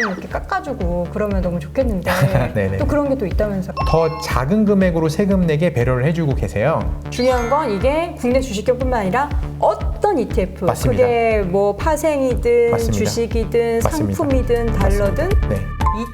좀 이렇게 깎아주고 그러면 너무 좋겠는데 네네. 또 그런 게 또 있다면서요. 더 작은 금액으로 세금 내게 배려를 해주고 계세요. 중요한 건 이게 국내 주식경뿐만 아니라 어떤 ETF, 맞습니다. 그게 뭐 파생이든 맞습니다. 주식이든 맞습니다. 상품이든 달러든 네.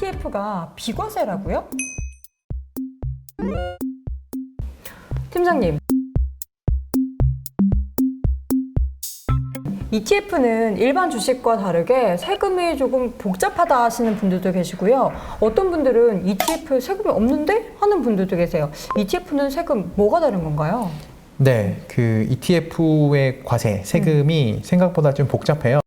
ETF가 비과세라고요? 팀장님. ETF는 일반 주식과 다르게 세금이 조금 복잡하다 하시는 분들도 계시고요. 어떤 분들은 ETF에 세금이 없는데? 하는 분들도 계세요. ETF는 세금 뭐가 다른 건가요? 네, 그 ETF의 과세 세금이 생각보다 좀 복잡해요.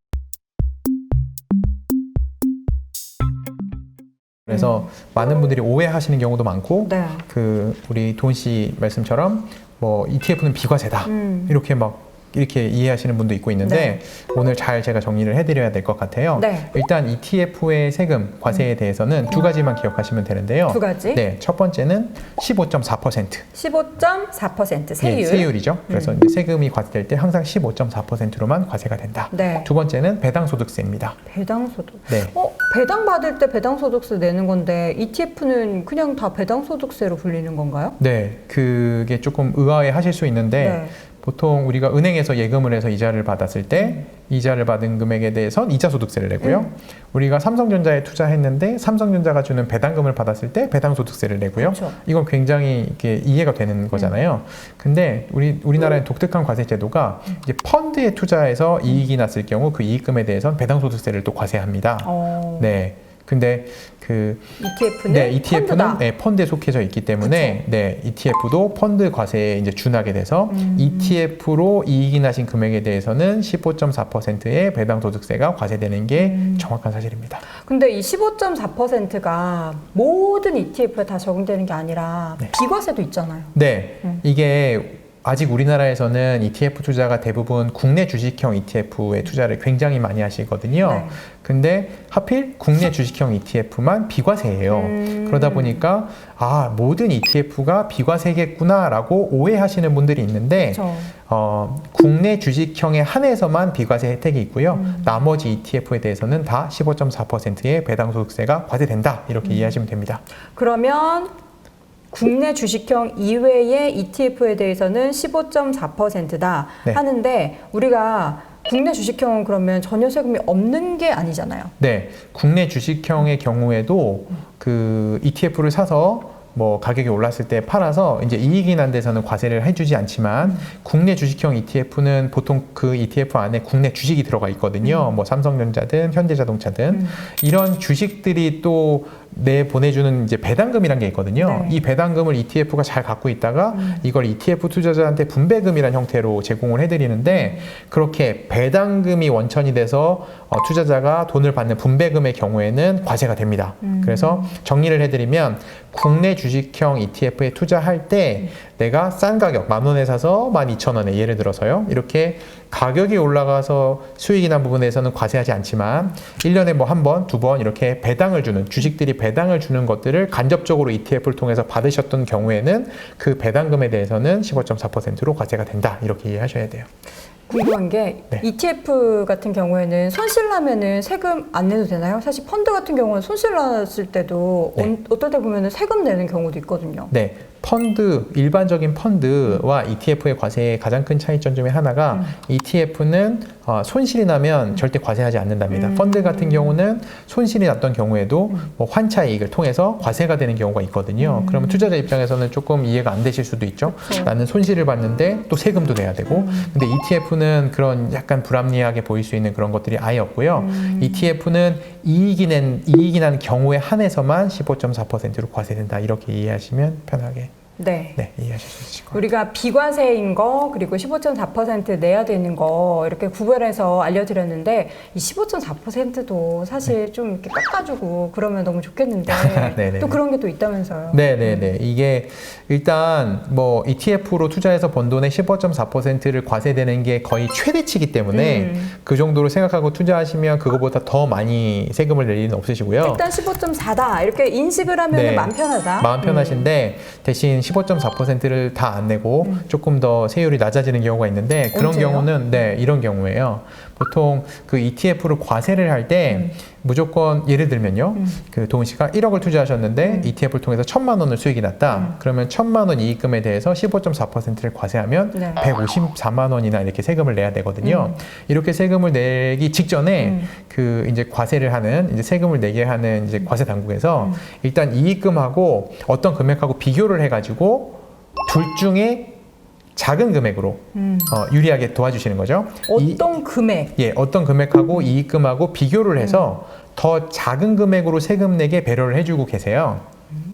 그래서 많은 분들이 오해하시는 경우도 많고, 네. 그 우리 돈 씨 말씀처럼 뭐 ETF는 비과세다 음. 이렇게 막 이렇게 이해하시는 분도 있고 있는데 오늘 잘 제가 정리를 해드려야 될 것 같아요. 네. 일단 ETF의 세금 과세에 대해서는 두 가지만 기억하시면 되는데요. 두 가지? 네, 첫 번째는 15.4%. 15.4% 세율. 예, 세율이죠. 그래서 이제 세금이 과세될 때 항상 15.4%로만 과세가 된다. 네. 두 번째는 배당소득세입니다. 배당소득. 네. 어, 배당 받을 때 배당소득세 내는 건데 ETF는 그냥 다 배당소득세로 불리는 건가요? 네, 그게 조금 의아해 하실 수 있는데 네. 보통 우리가 은행에서 예금을 해서 이자를 받았을 때 이자를 받은 금액에 대해선 이자 소득세를 내고요. 음. 우리가 삼성전자에 투자했는데 삼성전자가 주는 배당금을 받았을 때 배당 소득세를 내고요. 그렇죠. 이건 굉장히 이렇게 이해가 되는 거잖아요. 근데 우리 우리나라의 독특한 과세 제도가 이제 펀드에 투자해서 이익이 났을 경우 그 이익금에 대해선 배당 소득세를 또 과세합니다. 어, 네. 근데 그 ETF는 네, ETF는 펀드다. 네, 펀드에 속해져 있기 때문에 네, ETF도 펀드 과세에 이제 준하게 돼서 음. ETF로 이익이 나신 금액에 대해서는 15.4%의 배당 소득세가 과세되는 게 음. 정확한 사실입니다. 근데 이 15.4%가 모든 ETF에 다 적용되는 게 아니라 네. 비과세도 있잖아요. 네, 음. 이게 아직 우리나라에서는 ETF 투자가 대부분 국내 주식형 ETF에 투자를 굉장히 많이 하시거든요. 네. 근데 하필 국내 주식형 ETF만 비과세예요. 음. 그러다 보니까 아 모든 ETF가 비과세겠구나라고 오해하시는 분들이 있는데 그렇죠. 어, 국내 주식형에 한해서만 비과세 혜택이 있고요. 음. 나머지 ETF에 대해서는 다 15.4%의 배당 소득세가 과세된다 음. 이렇게 이해하시면 됩니다. 그러면 국내 주식형 이외의 ETF에 대해서는 15.4%다 네. 하는데 우리가 국내 주식형은 그러면 전혀 세금이 없는 게 아니잖아요. 네, 국내 주식형의 경우에도 그 ETF를 사서 뭐 가격이 올랐을 때 팔아서 이제 이익이 난 데서는 과세를 해주지 않지만 국내 주식형 ETF는 보통 그 ETF 안에 국내 주식이 들어가 있거든요. 뭐 삼성전자든 현대자동차든 음. 이런 주식들이 또내 보내주는 이제 배당금이란 게 있거든요. 네. 이 배당금을 ETF가 잘 갖고 있다가 이걸 ETF 투자자한테 분배금이란 형태로 제공을 해드리는데 그렇게 배당금이 원천이 돼서 어, 투자자가 돈을 받는 분배금의 경우에는 과세가 됩니다. 음. 그래서 정리를 해드리면 국내 주식형 ETF에 투자할 때 내가 싼 가격 만 원에 사서 만 이천 원에 예를 들어서요 이렇게 가격이 올라가서 수익이 난 부분에서는 과세하지 않지만 일년에 뭐 한 번, 두 번 이렇게 배당을 주는 주식들이 배당을 주는 것들을 간접적으로 ETF를 통해서 받으셨던 경우에는 그 배당금에 대해서는 15.4%로 과세가 된다. 이렇게 이해하셔야 돼요. 궁금한 게 네. ETF 같은 경우에는 손실 나면은 세금 안 내도 되나요? 사실 펀드 같은 경우는 손실 났을 때도 네. 어, 떨때 보면은 세금 내는 경우도 있거든요. 네. 펀드, 일반적인 펀드와 ETF의 과세의 가장 큰 차이점 중에 하나가 ETF는 어, 손실이 나면 절대 과세하지 않는답니다. 음. 펀드 같은 경우는 손실이 났던 경우에도 뭐 환차 이익을 통해서 과세가 되는 경우가 있거든요. 그러면 투자자 입장에서는 조금 이해가 안 되실 수도 있죠. 그렇죠. 나는 손실을 봤는데 또 세금도 내야 되고. 근데 ETF는 그런 약간 불합리하게 보일 수 있는 그런 것들이 아예 없고요. 음. ETF는 이익이 낸 이익이 난 경우에 한해서만 15.4%로 과세된다. 이렇게 이해하시면 편하게 네. 네, 이해하실 수 있을 것. 우리가 비과세인 거 그리고 15.4% 내야 되는 거 이렇게 구별해서 알려드렸는데 이 15.4%도 사실 좀 이렇게 깎아주고 그러면 너무 좋겠는데 네네네. 또 그런 게 또 있다면서요. 네, 네, 네. 이게 일단 뭐 ETF로 투자해서 번 돈의 15.4%를 과세되는 게 거의 최대치기 때문에 음. 그 정도로 생각하고 투자하시면 그거보다 더 많이 세금을 낼 일은 없으시고요. 일단 15.4다 이렇게 인식을 하면 네. 마음 편하다. 마음 편하신데 대신 15.4%를 다 안 내고 조금 더 세율이 낮아지는 경우가 있는데 그런 언제요? 경우는 네 이런 경우에요. 보통 그 ETF를 과세를 할때 무조건 예를 들면요, 그 도훈 씨가 1억을 투자하셨는데 ETF를 통해서 천만 원을 수익이 났다. 그러면 천만 원 이익금에 대해서 15.4%를 과세하면 네. 154만 원이나 이렇게 세금을 내야 되거든요. 이렇게 세금을 내기 직전에 음. 그 이제 과세를 하는 이제 세금을 내게 하는 이제 과세 당국에서 일단 이익금하고 어떤 금액하고 비교를 해가지고 둘 중에 작은 금액으로 음. 어, 유리하게 도와주시는 거죠. 이- 어떤 금액? 예, 어떤 금액하고 이익금하고 비교를 해서 더 작은 금액으로 세금 내게 배려를 해주고 계세요.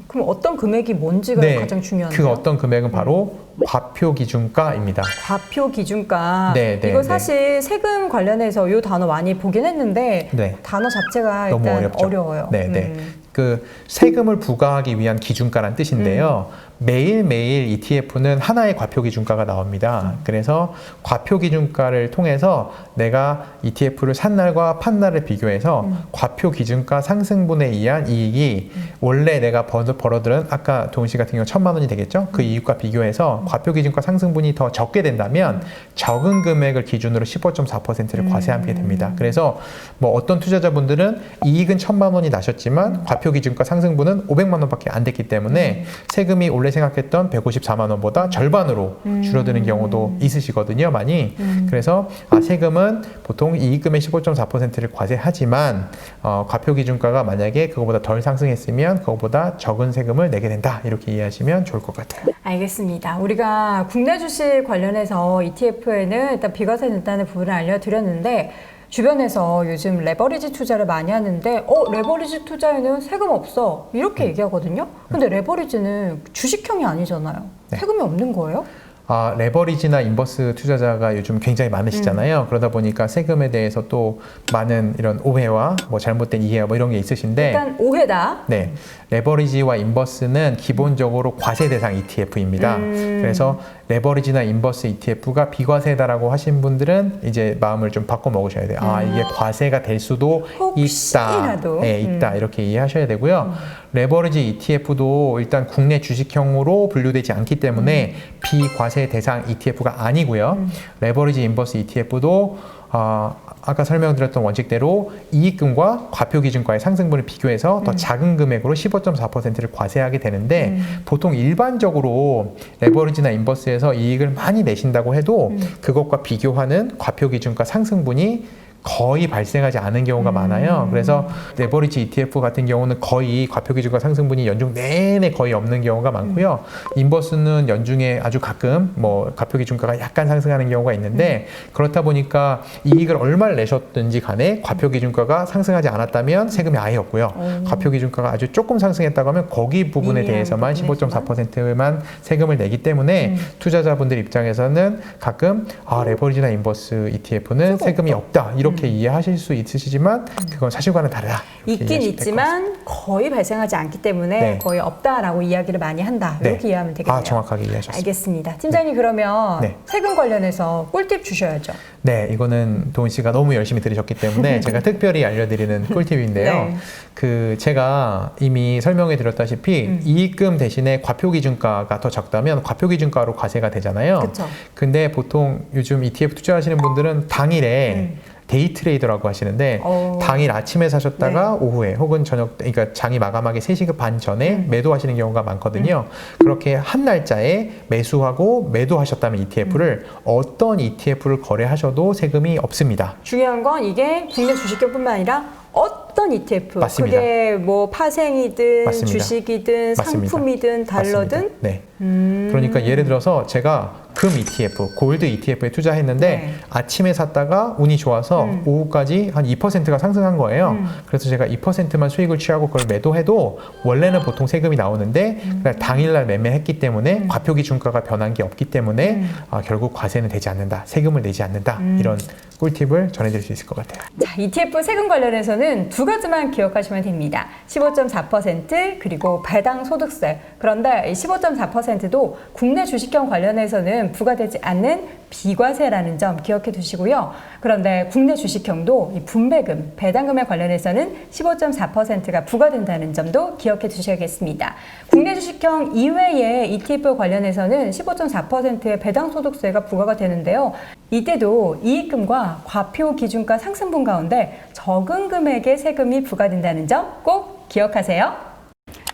그럼 어떤 금액이 뭔지가 가장 중요한데요? 그 어떤 금액은 바로 과표 기준가입니다. 과표 기준가. 네, 네, 이거 네. 사실 세금 관련해서 이 단어 많이 보긴 했는데 네. 단어 자체가 너무 일단 어렵죠. 어려워요. 네, 네. 음. 그 세금을 부과하기 위한 기준가란 뜻인데요. 매일매일 ETF는 하나의 과표 기준가가 나옵니다. 그래서 과표 기준가를 통해서 내가 ETF를 산 날과 판 날을 비교해서 과표 기준가 상승분에 의한 이익이 원래 내가 벌- 벌어들은 아까 도훈 씨 같은 경우 천만 원이 되겠죠? 그 이익과 비교해서 과표 기준가 상승분이 더 적게 된다면 적은 금액을 기준으로 15.4%를 과세하게 됩니다. 그래서 뭐 어떤 투자자분들은 이익은 천만 원이 나셨지만 과표 기준가 상승분은 500만 원밖에 안 됐기 때문에 세금이 원래 생각했던 154만 원보다 절반으로 줄어드는 경우도 있으시거든요, 많이. 그래서 아, 세금은 보통 이익금의 15.4%를 과세하지만 어, 과표 기준가가 만약에 그거보다 덜 상승했으면 그거보다 적은 세금을 내게 된다 이렇게 이해하시면 좋을 것 같아요. 알겠습니다. 우리가 국내 주식 관련해서 ETF에는 일단 비과세 낸다는 부분을 알려드렸는데 주변에서 요즘 레버리지 투자를 많이 하는데 어 레버리지 투자에는 세금 없어 음. 이렇게 얘기하거든요. 근데 레버리지는 주식형이 아니잖아요. 네. 세금이 없는 거예요? 아, 레버리지나 인버스 투자자가 요즘 굉장히 많으시잖아요. 그러다 보니까 세금에 대해서 또 많은 이런 오해와 뭐 잘못된 이해 뭐 이런 게 있으신데 일단 오해다. 네. 레버리지와 인버스는 기본적으로 과세 대상 ETF입니다. 음. 그래서 레버리지나 인버스 ETF가 비과세다라고 하신 분들은 이제 마음을 좀 바꿔 먹으셔야 돼요. 아, 이게 과세가 될 수도 있다. 음. 혹시라도. 네, 있다. 이렇게 이해하셔야 되고요. 레버리지 ETF도 일단 국내 주식형으로 분류되지 않기 때문에 비과세 대상 ETF가 아니고요. 레버리지 인버스 ETF도 아, 아까 설명드렸던 원칙대로 이익금과 과표 기준과의 상승분을 비교해서 더 작은 금액으로 15.4%를 과세하게 되는데 보통 일반적으로 레버리지나 인버스에서 이익을 많이 내신다고 해도 그것과 비교하는 과표 기준과 상승분이 거의 발생하지 않은 경우가 많아요. 그래서 레버리지 ETF 같은 경우는 거의 과표 기준과 상승분이 연중 내내 거의 없는 경우가 많고요. 인버스는 연중에 아주 가끔 뭐 과표 기준가가 약간 상승하는 경우가 있는데 그렇다 보니까 이익을 얼마를 내셨든지 간에 과표 기준가가 상승하지 않았다면 세금이 아예 없고요. 과표 기준가가 아주 조금 상승했다고 하면 거기 부분에 대해서만 부분에서만? 15.4%만 세금을 내기 때문에 음. 투자자분들 입장에서는 가끔 아 레버리지나 인버스 ETF는 세금 세금이 없다 이렇게 이해하실 수 있으시지만 그건 사실과는 다르다. 이렇게 있긴 이해하시면 될것 같습니다. 있지만 거의 발생하지 않기 때문에 네. 거의 없다라고 이야기를 많이 한다. 네. 이렇게 이해하면 되겠네요. 아 정확하게 이해하셨습니다. 알겠습니다. 팀장님 그러면 네. 세금 관련해서 꿀팁 주셔야죠. 네, 이거는 도훈 씨가 너무 열심히 들으셨기 때문에 제가 특별히 알려드리는 꿀팁인데요. 네. 그 제가 이미 설명해 드렸다시피 음. 이익금 대신에 과표 기준가가 더 적다면 과표 기준가로 과세가 되잖아요. 그렇죠. 근데 보통 요즘 ETF 투자하시는 분들은 당일에 음. 데이 트레이더라고 하시는데 어. 네. 당일 아침에 사셨다가 오후에 혹은 저녁 때, 그러니까 장이 마감하기 3시 반 전에 음. 매도하시는 경우가 많거든요. 그렇게 한 날짜에 매수하고 매도하셨다면 ETF를 음. 어떤 ETF를 거래하셔도 세금이 없습니다. 중요한 건 이게 국내 주식뿐만 아니라 어떤 ETF, 맞습니다. 그게 뭐 파생이든 맞습니다. 주식이든 맞습니다. 상품이든 달러든. 네. 음. 그러니까 예를 들어서 제가 금 ETF, 골드 ETF에 투자했는데 네. 아침에 샀다가 운이 좋아서 음. 오후까지 한 2%가 상승한 거예요. 음. 그래서 제가 2%만 수익을 취하고 그걸 매도해도 원래는 보통 세금이 나오는데 음. 그날 당일날 매매했기 때문에 과표 기준가가 변한 게 없기 때문에 음. 아, 결국 과세는 되지 않는다, 세금을 내지 않는다 이런 꿀팁을 전해드릴 수 있을 것 같아요. 자, ETF 세금 관련해서는 두 가지만 기억하시면 됩니다. 15.4% 그리고 배당 소득세. 그런데 이 15.4%도 국내 주식형 관련해서는 부과되지 않는 비과세라는 점 기억해 두시고요. 그런데 국내 주식형도 이 분배금, 배당금에 관련해서는 15.4%가 부과된다는 점도 기억해 두셔야겠습니다. 국내 주식형 이외에 ETF 관련해서는 15.4%의 배당소득세가 부과가 되는데요. 이때도 이익금과 과표 기준가 상승분 가운데 적은 금액의 세금이 부과된다는 점 꼭 기억하세요.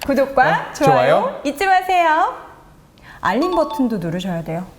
구독과 네, 좋아요 좋아요. 잊지 마세요. 알림 버튼도 누르셔야 돼요.